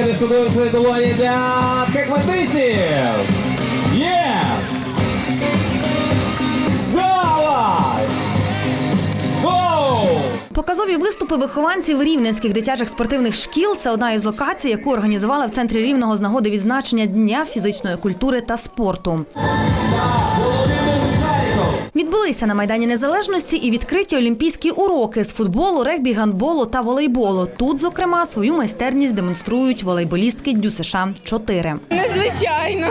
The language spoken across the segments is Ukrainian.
Шкодуємо свої долоні для! Гоу! Показові виступи вихованців рівненських дитячих спортивних шкіл це одна із локацій, яку організували в центрі рівного з нагоди відзначення Дня фізичної культури та спорту. Відбулися на майдані незалежності і відкриті олімпійські уроки з футболу, регбі, гандболу та волейболу. Тут, зокрема, свою майстерність демонструють волейболістки ДЮСШ 4 Незвичайно.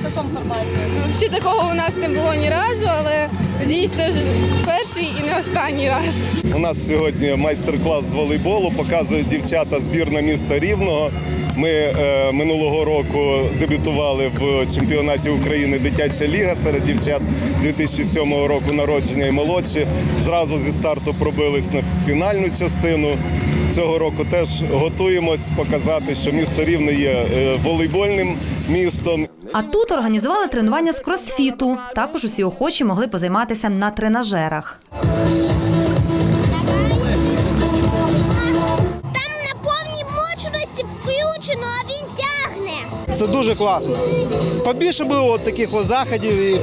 В якому форматі? Ще такого у нас не було ні разу, але надіюсь, це вже перший і не останній раз. У нас сьогодні майстер-клас з волейболу. Показують дівчата збірна міста Рівного. Ми е, минулого року дебютували в чемпіонаті України Дитяча ліга серед дівчат 2007 року народження і молодші. Зразу зі старту пробились на фінальну частину. Цього року теж готуємось показати, що місто Рівне є е, волейбольним містом. А тут організували тренування з кросфіту. Також усі охочі могли позайматися на тренажерах. Там на повній мощності включено, а він тягне. Це дуже класно. Побільше було от таких от заходів. І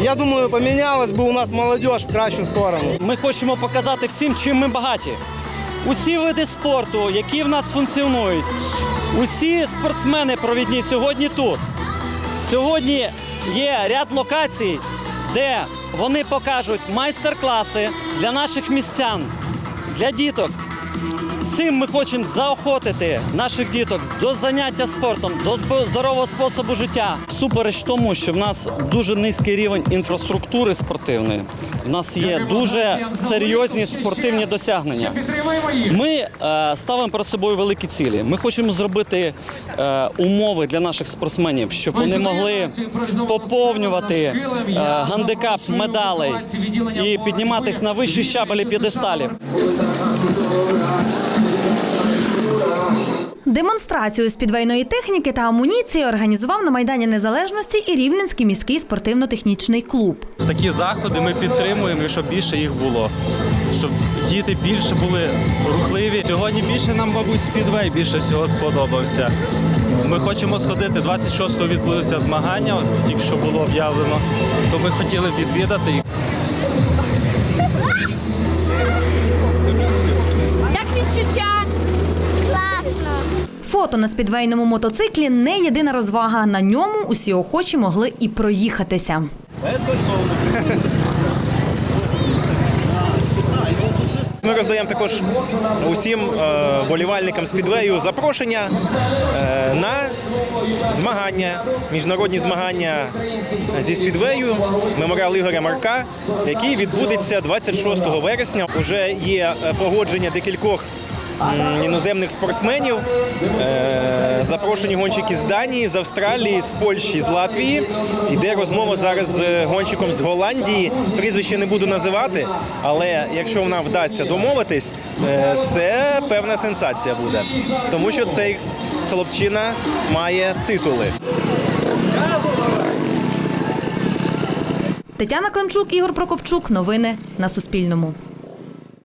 я думаю, помінялась би у нас молодь в кращу сторону. Ми хочемо показати всім, чим ми багаті. Усі види спорту, які в нас функціонують, усі спортсмени провідні сьогодні тут. Сьогодні є ряд локацій, де вони покажуть майстер-класи для наших містян, для діток. Цим ми хочемо заохотити наших діток до заняття спортом, до здорового способу життя. Всупереч тому, що в нас дуже низький рівень інфраструктури спортивної. В нас є дуже серйозні спортивні досягнення. Ми е, ставимо перед собою великі цілі. Ми хочемо зробити е, умови для наших спортсменів, щоб вони могли поповнювати е, гандикап медалей і підніматись на вищі щабелі п'єдесталів. Демонстрацію спідвейної техніки та амуніції організував на майдані незалежності і Рівненський міський спортивно-технічний клуб. Такі заходи ми підтримуємо, щоб більше їх було. Щоб діти більше були рухливі. Сьогодні більше нам, мабуть, спідвей більше всього сподобався. Ми хочемо сходити. 26-го відбудуться змагання, тільки що було об'явлено. То ми хотіли відвідати відчуття? Класно. Фото на спідвейному мотоциклі не єдина розвага. На ньому усі охочі могли і проїхатися. Ми роздаємо також усім е, болівальникам спідвею запрошення е, на змагання, міжнародні змагання зі спідвею меморіал Ігоря Марка, який відбудеться 26 вересня. Уже є е, погодження декількох іноземних спортсменів. Е, Запрошені гонщики з Данії, з Австралії, з Польщі, з Латвії. Йде розмова зараз з гонщиком з Голландії. Прізвище не буду називати, але якщо вона вдасться домовитись, е, це певна сенсація буде. Тому що цей хлопчина має титули. Тетяна Климчук, Ігор Прокопчук. Новини на Суспільному.